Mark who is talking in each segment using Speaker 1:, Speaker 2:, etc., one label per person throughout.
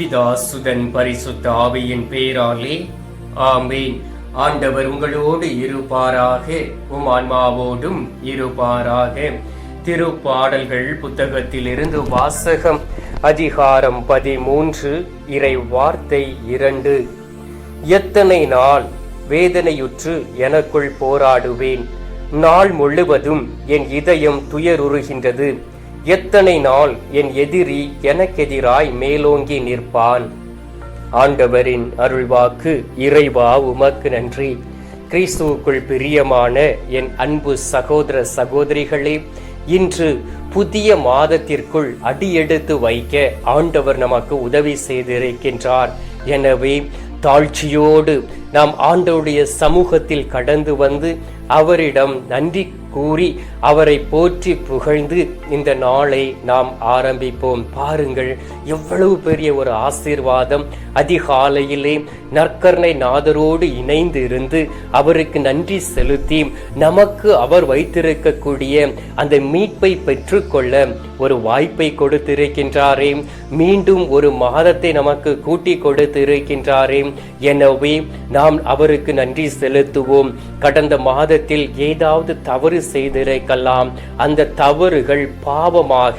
Speaker 1: பிதா சுதன் பரிசுத்த ஆவியின் பேராலே ஆமேன். ஆண்டவர் உங்களோடு இருப்பாராக உம் ஆன்மாவோடும் இருப்பாராக. திருப்பாடல்கள் புத்தகத்திலிருந்து வாசகம் அதிகாரம் பதிமூன்று இறை வார்த்தை இரண்டு. எத்தனை நாள் வேதனையுற்று எனக்குள் போராடுவேன். நாள் முழுவதும் என் இதயம் துயருறுகின்றது. எத்தனை நாள் என் எதிரி எனக்கெதிராய் மேலோங்கி நிற்பான்? ஆண்டவரின் அருள்வாக்கு இறைவா உமக்கு நன்றி. கிறிஸ்துவுக்குள் பிரியமான என் அன்பு சகோதர சகோதரிகளே இன்று புதிய மாதத்திற்குள் அடியெடுத்து வைக்க ஆண்டவர் நமக்கு உதவி செய்திருக்கின்றார். எனவே தாழ்ச்சியோடு நாம் ஆண்டவருடைய சமூகத்தில் கடந்து வந்து அவரிடம் நன்றி கூறி அவரை போற்றி புகழ்ந்து இந்த நாளை நாம் ஆரம்பிப்போம். பாருங்கள் எவ்வளவு பெரிய ஒரு ஆசீர்வாதம். அதிகாலையிலே நற்கர்ணை நாதரோடு இணைந்து இருந்து அவருக்கு நன்றி செலுத்தி நமக்கு அவர் வைத்திருக்கக்கூடிய அந்த மீட்பை பெற்றுக்கொள்ள ஒரு வாய்ப்பை கொடுத்திருக்கின்றாரே. மீண்டும் ஒரு மாதத்தை நமக்கு கூட்டி கொடுத்திருக்கின்றாரே. எனவே நாம் அவருக்கு நன்றி செலுத்துவோம். கடந்த மாதத்தில் ஏதாவது தவறு செய்திருக்கலாம் அந்த தவறுகள் பாவமாக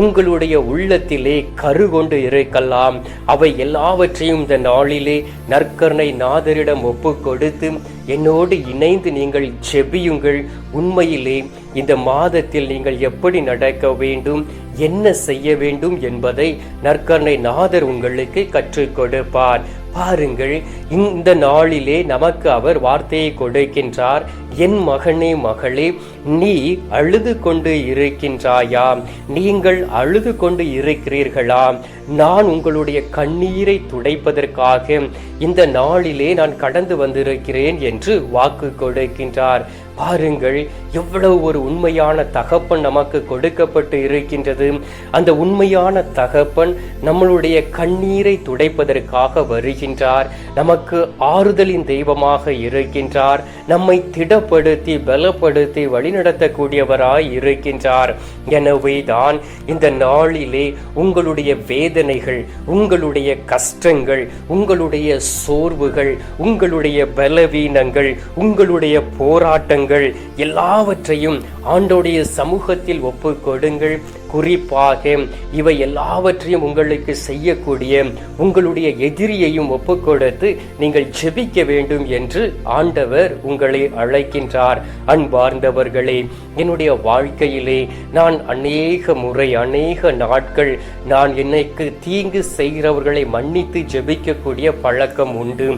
Speaker 1: உங்களுடைய உள்ளத்திலே கருகொண்டு இருக்கலாம். அவை எல்லாவற்றையும் இந்த நாளிலே நற்கருணை நாதரிடம் ஒப்பு கொடுத்து என்னோடு இணைந்து நீங்கள் செபியுங்கள். உண்மையிலே இந்த மாதத்தில் நீங்கள் எப்படி நடக்க வேண்டும் என்ன செய்ய வேண்டும் என்பதை நற்கருணை நாதர் உங்களுக்கு கற்றுக் கொடுப்பார். பாருங்கள் இந்த நாளிலே நமக்கு அவர் வார்த்தையை கொடுக்கின்றார். என் மகனே மகளே நீ அழுது கொண்டு இருக்கின்றாயா? நீங்கள் அழுது கொண்டு இருக்கிறீர்களா? நான் உங்களுடைய கண்ணீரை துடைப்பதற்காக இந்த நாளிலே நான் கடந்து வந்திருக்கிறேன் என்று வாக்கு கொடுக்கின்றார். பாருங்கள் எவ்வளவு ஒரு உண்மையான தகப்பன் நமக்கு கொடுக்கப்பட்டு இருக்கின்றது. அந்த உண்மையான தகப்பன் நம்மளுடைய கண்ணீரை துடைப்பதற்காக வருகின்றார். நமக்கு ஆறுதலின் தெய்வமாக இருக்கின்றார். நம்மை திடப்படுத்தி பலப்படுத்தி வழிநடத்தக்கூடியவராய் இருக்கின்றார். எனவே தான் இந்த நாளிலே உங்களுடைய வேதனைகள் உங்களுடைய கஷ்டங்கள் உங்களுடைய சோர்வுகள் உங்களுடைய பலவீனங்கள் உங்களுடைய போராட்டங்கள் எல்லாவற்றையும் ஆண்டோடைய சமூகத்தில் ஒப்பு கொடுங்கள் குறிப்பாக இவை எல்லாவற்றையும் உங்களுக்கு செய்யக்கூடிய உங்களுடைய எதிரியையும் ஒப்புக்கொடுத்து நீங்கள் ஜெபிக்க வேண்டும் என்று ஆண்டவர் உங்களை அழைக்கின்றார். அன்பார்ந்தவர்களே என்னுடைய வாழ்க்கையிலே நான் அநேக முறை அநேக நாட்கள் நான் என்னைக்கு தீங்கு செய்கிறவர்களை மன்னித்து ஜெபிக்கக்கூடிய பழக்கம் உண்டு.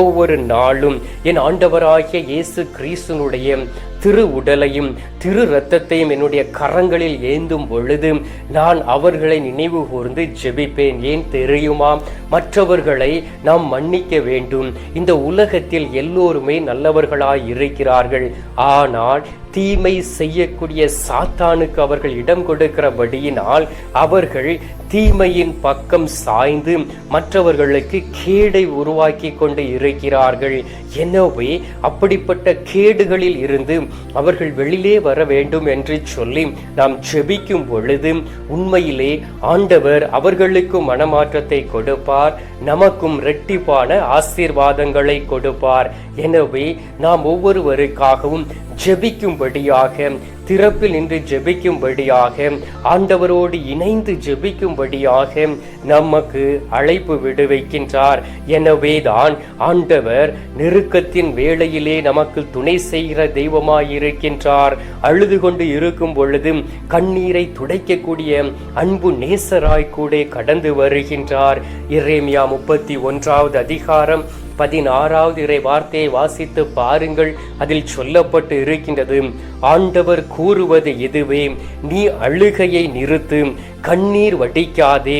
Speaker 1: ஒவ்வொரு நாளும் என் ஆண்டவராகிய இயேசு கிறிஸ்துனுடைய திரு உடலையும் திரு இரத்தத்தையும் என்னுடைய கரங்களில் ஏந்தும் பொழுது நான் அவர்களை நினைவு கூர்ந்து ஜெபிப்பேன். ஏன் தெரியுமா? மற்றவர்களை நாம் மன்னிக்க வேண்டும். இந்த உலகத்தில் எல்லோருமே நல்லவர்களாய் இருக்கிறார்கள். ஆனால் தீமை செய்யக்கூடிய சாத்தானுக்கு அவர்கள் இடம் கொடுக்கிறபடியினால் அவர்கள் தீமையின் பக்கம் சாய்ந்து மற்றவர்களுக்கு கேடை உருவாக்கி கொண்டு இருக்கிறார்கள். எனவே அப்படிப்பட்ட கேடுகளில் இருந்து அவர்கள் வெளியிலே வர வேண்டும் என்று சொல்லி நாம் செபிக்கும் பொழுது உண்மையிலே ஆண்டவர் அவர்களுக்கு மனமாற்றத்தை கொடுப்பார் நமக்கும் இரட்டிப்பான ஆசீர்வாதங்களை கொடுப்பார். எனவே நாம் ஒவ்வொருவருக்காகவும் ஜெபிக்கும்படியாக திறப்பில் நின்று ஜெபிக்கும்படியாக ஆண்டவரோடு இணைந்து ஜெபிக்கும்படியாக நமக்கு அழைப்பு விடுவிக்கின்றார். எனவேதான் ஆண்டவர் நெருக்கத்தின் வேளையிலே நமக்கு துணை செய்கிற தெய்வமாயிருக்கின்றார். அழுது கொண்டு இருக்கும் பொழுது கண்ணீரை துடைக்கக்கூடிய அன்பு நேசராய் கூட கடந்து வருகின்றார். இரேமியா முப்பத்தி ஒன்றாவது அதிகாரம் பதினாறாவது இறை வார்த்தையை வாசித்து பாருங்கள். அதில் சொல்லப்பட்டு இருக்கின்றது ஆண்டவர் கூறுவது இதுவே நீ அழுகையை நிறுத்து கண்ணீர் வடிக்காதே.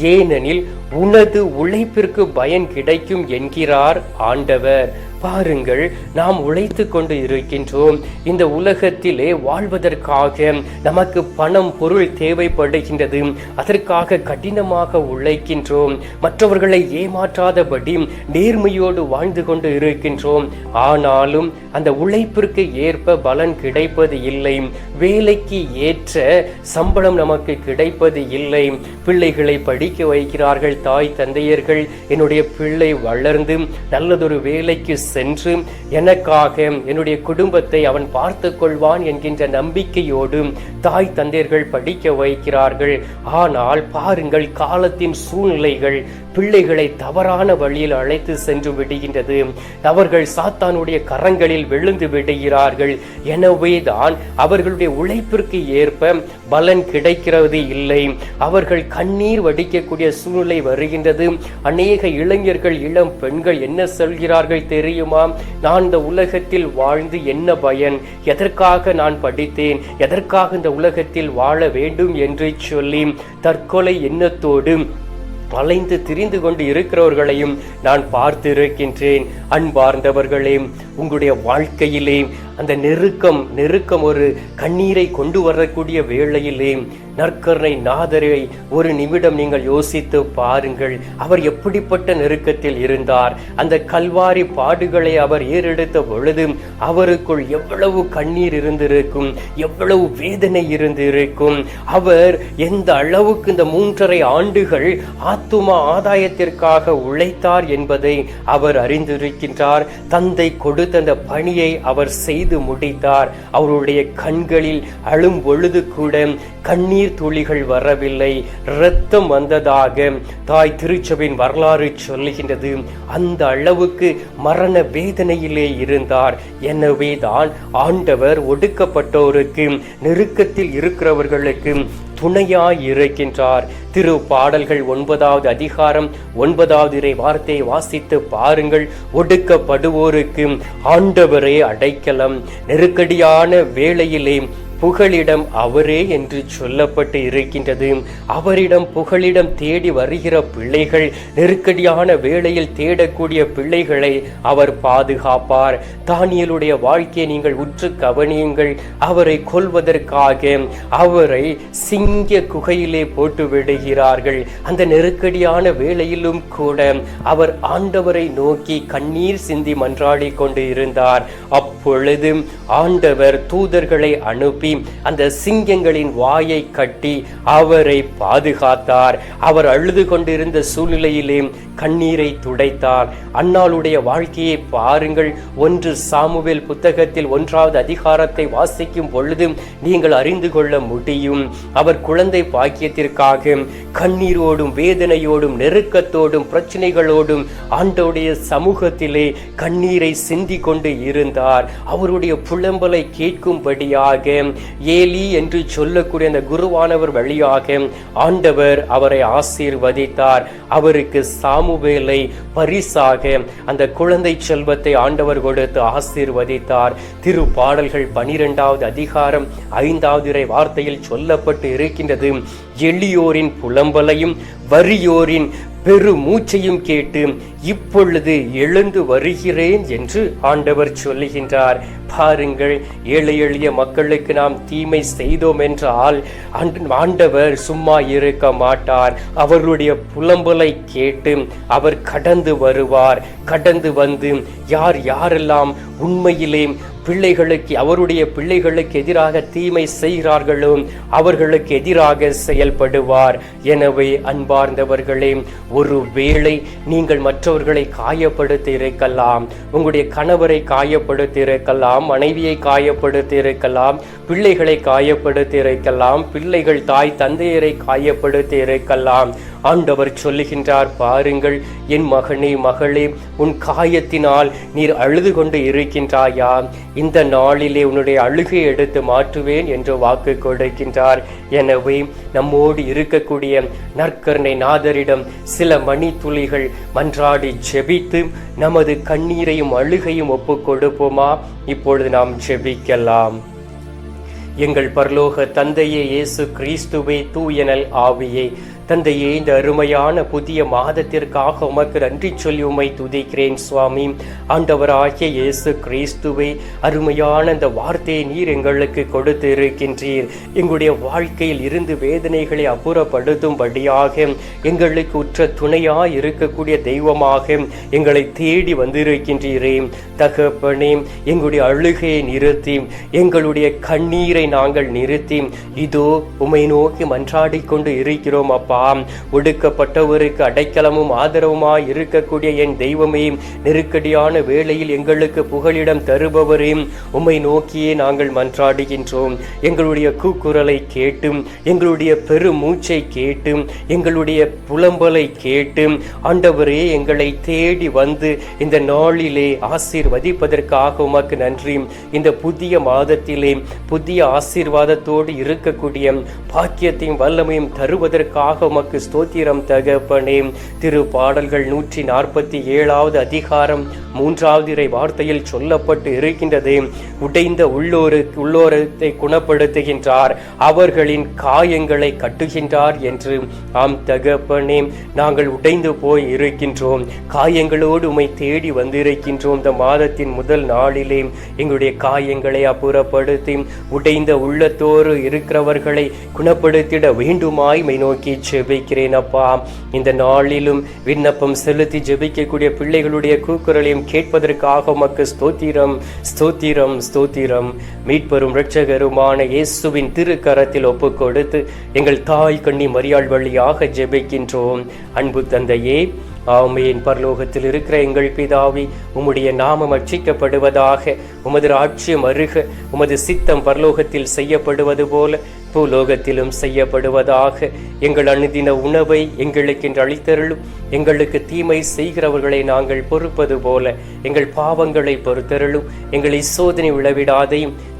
Speaker 1: ஏனெனில் உனது உழைப்பிற்கு பயன் கிடைக்கும் என்கிறார் ஆண்டவர். பாருங்கள் நாம் உழைத்து கொண்டு இருக்கின்றோம். இந்த உலகத்திலே வாழ்வதற்காக நமக்கு பணம் பொருள் தேவைப்படுகின்றது. அதற்காக கடினமாக உழைக்கின்றோம். மற்றவர்களை ஏமாற்றாதபடி நேர்மையோடு வாழ்ந்து கொண்டு இருக்கின்றோம். ஆனாலும் அந்த உழைப்பிற்கு ஏற்ப பலன் கிடைப்பது இல்லை. வேலைக்கு ஏற்ற சம்பளம் நமக்கு கிடைப்பது இல்லை. பிள்ளைகளை படிக்க வைக்கிறார்கள் தாய் தந்தையர்கள். என்னுடைய பிள்ளை வளர்ந்து நல்லதொரு வேலைக்கு சென்று எனக்காக என்னுடைய குடும்பத்தை அவன் பார்த்து கொள்வான் என்கின்ற நம்பிக்கையோடு தாய் தந்தையர்கள் படிக்க வைக்கிறார்கள். ஆனால் பாருங்கள் காலத்தின் சூழ்நிலைகள் பிள்ளைகளை தவறான வழியில் அழைத்து சென்று விடுகின்றது. அவர்கள் சாத்தானுடைய கரங்களில் விழுந்து விடுகிறார்கள். எனவேதான் அவர்களுடைய உழைப்பிற்கு ஏற்ப பலன் கிடைக்கிறது இல்லை. அவர்கள் கண்ணீர் வடிக்கக்கூடிய சூழ்நிலை வருகின்றது. அநேக இளைஞர்கள் இளம் பெண்கள் என்ன சொல்கிறார்கள் தெரியுமா? நான் இந்த உலகத்தில் வாழ்ந்து என்ன பயன்? எதற்காக நான் படித்தேன்? எதற்காக இந்த உலகத்தில் வாழ வேண்டும் என்று சொல்லி தற்கொலை எண்ணத்தோடு வளைந்து திரிந்து கொண்டு இருக்கிறவர்களையும் நான் பார்த்து இருக்கின்றேன் அன்பார்ந்தவர்களே உங்களுடைய வாழ்க்கையிலே அந்த நெருக்கம் நெருக்கம் ஒரு கண்ணீரை கொண்டு வரக்கூடிய வேளையிலே நற்கருணை நாதரை ஒரு நிமிடம் நீங்கள் யோசித்து பாருங்கள். அவர் எப்படிப்பட்ட நெருக்கத்தில் இருந்தார்? அந்த கல்வாரி பாடுகளை அவர் ஏறெடுத்த பொழுது அவருக்குள் எவ்வளவு கண்ணீர் இருந்திருக்கும் எவ்வளவு வேதனை இருந்திருக்கும். அவர் எந்த அளவுக்கு இந்த மூன்றரை ஆண்டுகள் ஆத்துமா ஆதாயத்திற்காக உழைத்தார் என்பதை அவர் அறிந்திருக்கின்றார். தந்தை கொடுத்த அந்த பணியை அவர் செய்து முடித்தார். அவருடைய கண்களில் அழும் பொழுது கூட கண்ணீர் துளிகள் வரவில்லை. இரத்தம் வந்ததாக தாய் திருச்சபின் வரலாறு சொல்லுகின்றது. அந்த அளவுக்கு மரண வேதனையிலே இருந்தார். எனவே தான் ஆண்டவர் ஒடுக்கப்பட்டோருக்கு நெருக்கத்தில் இருக்கிறவர்களுக்கு துணையாய் இருக்கின்றார். திரு பாடல்கள் ஒன்பதாவது அதிகாரம் ஒன்பதாவது இறை வார்த்தையை வாசித்து பாருங்கள். ஒடுக்கப்படுவோருக்கு ஆண்டவரே அடைக்கலம். நெருக்கடியான வேளையிலே புகழிடம் அவரே என்று சொல்லப்பட்டு இருக்கின்றது. அவரிடம் புகழிடம் தேடி வருகிற பிள்ளைகள் நெருக்கடியான வேளையில் தேடக்கூடிய பிள்ளைகளை அவர் பாதுகாப்பார். தானியலுடைய வாழ்க்கையை நீங்கள் உற்று கவனியுங்கள். அவரை கொல்வதற்காக அவரை சிங்க குகையிலே போட்டு விடுகிறார்கள். அந்த நெருக்கடியான வேளையிலும் கூட அவர் ஆண்டவரை நோக்கி கண்ணீர் சிந்தி மன்றாடி கொண்டு இருந்தார். அப்பொழுது ஆண்டவர் தூதர்களை அனுப்பி அந்த சிங்கங்களின் வாயை கட்டி அவரை பாதுகாத்தார். அவர் அழுது கொண்டிருந்த சூழ்நிலையிலே கண்ணீரை துடைத்தார். அன்னாளுடைய வாழ்க்கையை பாருங்கள். ஒன்று சாமுவேல் புத்தகத்தில் ஒன்றாவது அதிகாரத்தை வாசிக்கும் பொழுது நீங்கள் அறிந்து கொள்ள முடியும். அவர் குழந்தை பாக்கியத்திற்காக கண்ணீரோடும் வேதனையோடும் நெருக்கத்தோடும் பிரச்சனைகளோடும் ஆண்டோடைய சமூகத்திலே கண்ணீரை சிந்தி கொண்டு இருந்தார். அவருடைய புலம்பலை கேட்கும்படியாக ஏலி என்று சொல்லக்கூடிய அந்த குருவானவர் வழியாக ஆண்டவர் அவரை ஆசீர்வதித்தார். அவருக்கு சாமுவேலை பரிசாக அந்த குழந்தை செல்வத்தை ஆண்டவர் கொடுத்து ஆசீர்வதித்தார். திரு பாடல்கள் பனிரெண்டாவது அதிகாரம் ஐந்தாவது இறை வார்த்தையில் சொல்லப்பட்டு இருக்கின்றது. எளியோரின் புலம்பலையும் வறியோரின் பெரு மூச்சையும் கேட்டு இப்பொழுது எழுந்து வருகிறேன் என்று ஆண்டவர் சொல்லுகின்றார். பாருங்கள் ஏழை எளிய மக்களுக்கு நாம் தீமை செய்தோம் என்றால் ஆண்டவர் சும்மா இருக்க மாட்டார். அவர்களுடைய புலம்பலை கேட்டு அவர் கடந்து வருவார். கடந்து வந்து யார் யாரெல்லாம் உண்மையிலே பிள்ளைகளுக்கு அவருடைய பிள்ளைகளுக்கு எதிராக தீமை செய்கிறார்களோ அவர்களுக்கு எதிராக செயல்படுவார். எனவே அன்பார்ந்தவர்களே ஒரு வேளை நீங்கள் மற்றவர்களை காயப்படுத்தி இருக்கலாம் உங்களுடைய கணவரை காயப்படுத்தி இருக்கலாம் மனைவியை காயப்படுத்தி இருக்கலாம் பிள்ளைகளை காயப்படுத்தி இருக்கலாம் பிள்ளைகள் தாய் தந்தையரை காயப்படுத்தி இருக்கலாம் ஆண்டவர் சொல்லுகின்றார் பாருங்கள் என் மகனே மகளே உன் காயத்தினால் நீர் அழுது கொண்டு இருக்கின்றாயா? இந்த நாளிலே உன்னுடைய அழுகை எடுத்து மாற்றுவேன் என்று வாக்கு கொடுக்கின்றார். எனவே நம்மோடு இருக்கக்கூடிய நற்கருணை நாதரிடம் சில மணி துளிகள் மன்றாடி ஜெபித்து நமது கண்ணீரையும் அழுகையும் ஒப்புக் கொடுப்போமா? இப்பொழுது நாம் ஜெபிக்கலாம். எங்கள் பரலோக தந்தையே இயேசு கிறிஸ்துவே தூயனல் ஆவியே தந்தையே இந்த அருமையான புதிய மாதத்திற்காக உமக்கு நன்றி சொல்லி உமை துதிக்கிறேன் சுவாமி. ஆண்டவராகிய இயேசு கிறிஸ்துவை அருமையான இந்த வார்த்தையை நீர் எங்களுக்கு கொடுத்து இருக்கின்றீர் எங்களுடைய வாழ்க்கையில் இருந்து வேதனைகளை அப்புறப்படுத்தும்படியாக எங்களுக்கு உற்ற துணையாக இருக்கக்கூடிய தெய்வமாக எங்களை தேடி வந்திருக்கின்றீரே. தகப்பனே எங்களுடைய அழுகையை நிறுத்தி எங்களுடைய கண்ணீரை நாங்கள் நிறுத்தி இதோ உமை நோக்கி மன்றாடி கொண்டு இருக்கிறோம் அப்பா. ஒடுக்கப்பட்டவருக்கு அடைக்கலமும் ஆதரவுமாய் இருக்கக்கூடிய என் தெய்வமே நெருக்கடியான வேளையில் எங்களுக்கு புகலிடம் தருபவரே உம்மை நோக்கியே நாங்கள் மன்றாடுகின்றோம். எங்களுடைய கூக்குரலை கேட்டும் எங்களுடைய பெருமூச்சை கேட்டும் எங்களுடைய புலம்பலை கேட்டும். ஆண்டவரே எங்களை தேடி வந்து இந்த நாளிலே ஆசீர்வதிப்பதற்காக உமக்கு நன்றி. இந்த புதிய மாதத்திலே புதிய ஆசீர்வாதத்தோடு இருக்கக்கூடிய பாக்கியத்தையும் வல்லமையும் தருவதற்காக உமக்கு ஸ்தோத்திரம் தகப்பனே. திரு பாடல்கள் நூற்றி நாற்பத்தி ஏழாவது அதிகாரம் மூன்றாவது இறை வார்த்தையில் சொல்லப்பட்டு இருக்கின்றது. உடைந்த உள்ளோரு உள்ளோரத்தை குணப்படுத்துகின்றார். அவர்களின் காயங்களை கட்டுகின்றார் என்று ஆம் தகப்பனே. நாங்கள் உடைந்து போய் இருக்கின்றோம். காயங்களோடு உமை தேடி வந்திருக்கின்றோம். இந்த மாதத்தின் முதல் நாளிலே எங்களுடைய காயங்களை அப்புறப்படுத்தி உடைந்த உள்ளத்தோடு இருக்கிறவர்களை குணப்படுத்திட வேண்டுமாய் மை நோக்கி ஜெபிக்கிறேன் அப்பா இந்த நாளிலும் விண்ணப்பம் செலுத்தி ஜெபிக்கக்கூடிய பிள்ளைகளுடைய கூக்குரலையும் கேட்பதற்காக உமக்கு ஸ்தோத்திரம் ஸ்தோத்திரம் ஸ்தோத்திரம். மீட்பெரும் இரட்சகருமான இயேசுவின் திருக்கரத்தில் ஒப்பு கொடுத்து எங்கள் தாய் கண்ணி மரியாள் வழியாக ஜெபிக்கின்றோம். அன்பு தந்தையே ஆமையின் பரலோகத்தில் இருக்கிற எங்கள் பிதாவி உம்முடைய நாமம் அச்சிக்கப்படுவதாக உமது ராட்சியம் அருக உமது சித்தம் பரலோகத்தில் செய்யப்படுவது போல பூலோகத்திலும் செய்யப்படுவதாக எங்கள் அணுதின உணவை எங்களுக்கென்று அளித்தருளும். எங்களுக்கு தீமை செய்கிறவர்களை நாங்கள் பொறுப்பது போல எங்கள் பாவங்களை பொறுத்தருளும். எங்களை சோதனை விழவிடாதையும்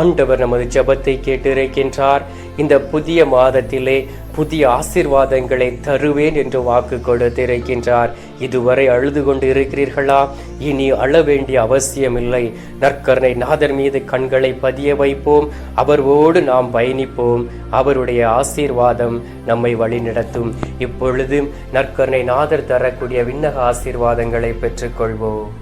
Speaker 1: ஆண்டவர் நமது ஜபத்தை கேட்டிருக்கின்றார். இந்த புதிய மாதத்திலே புதிய ஆசீர்வாதங்களை தருவேன் என்று வாக்கு கொடுத்திருக்கின்றார். இதுவரை அழுது கொண்டு இருக்கிறீர்களா இனி அழ வேண்டிய அவசியமில்லை. நற்கருணை நாதர் மீது கண்களை பதிய வைப்போம். அவரோடு நாம் பயணிப்போம். அவருடைய ஆசீர்வாதம் நம்மை வழிநடத்தும். இப்பொழுது நற்கருணை நாதர் தரக்கூடிய விண்ணக ஆசீர்வாதங்களை பெற்றுக்கொள்வோம்.